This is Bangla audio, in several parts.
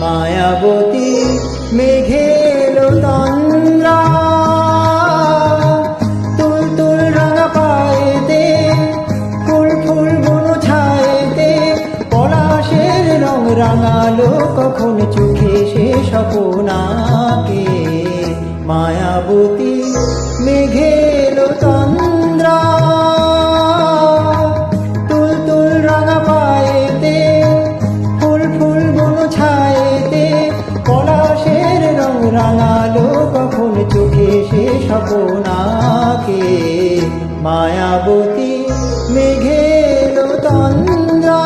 মায়াবতী মেঘের তন্দ্রা। তুল তুল রাঙা পায়েতে, ফুল ফুল মনো ছায়েতে পলাশের রং রাঙালো কখন চোখে সে স্বপনাকে। মায়াবতী মেঘের তন্দ্রা। আপনাকে মায়াবতী মেঘের তন্দ্রা।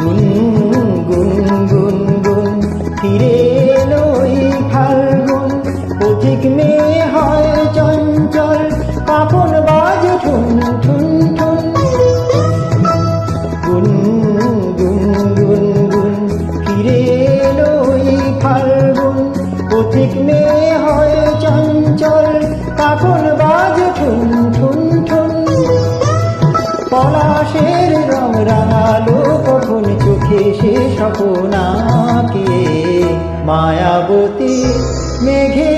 গুন গুন গুন গুন ফিরে স্বপনাকে মায়াবতী মেঘে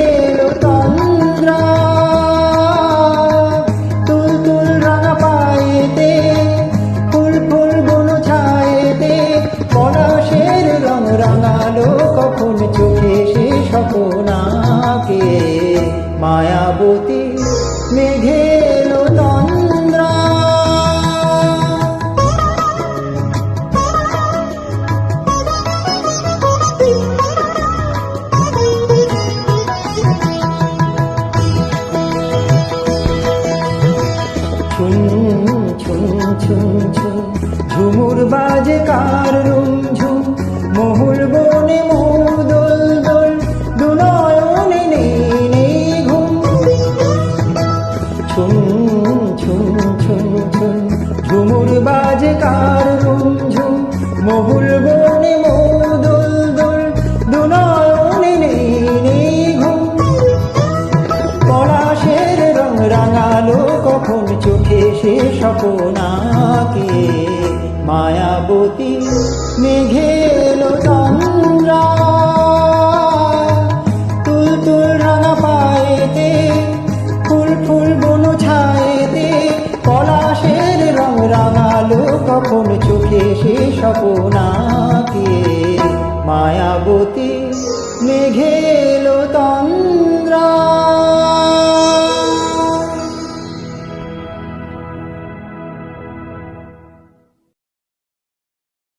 ঝুম ঝুম ঝুম ঝুমুর বাজে কার রুম ঝুম? মোহুর বনে মোহ সে স্বপনাকে মায়াবতী মেঘেল চন্দ্রা। তুল তুল রাঙা পায়েতে, ফুল ফুল বনু ছায়েতে, পলাশের রং রাঙালো কখন চোখে সে স্বপনা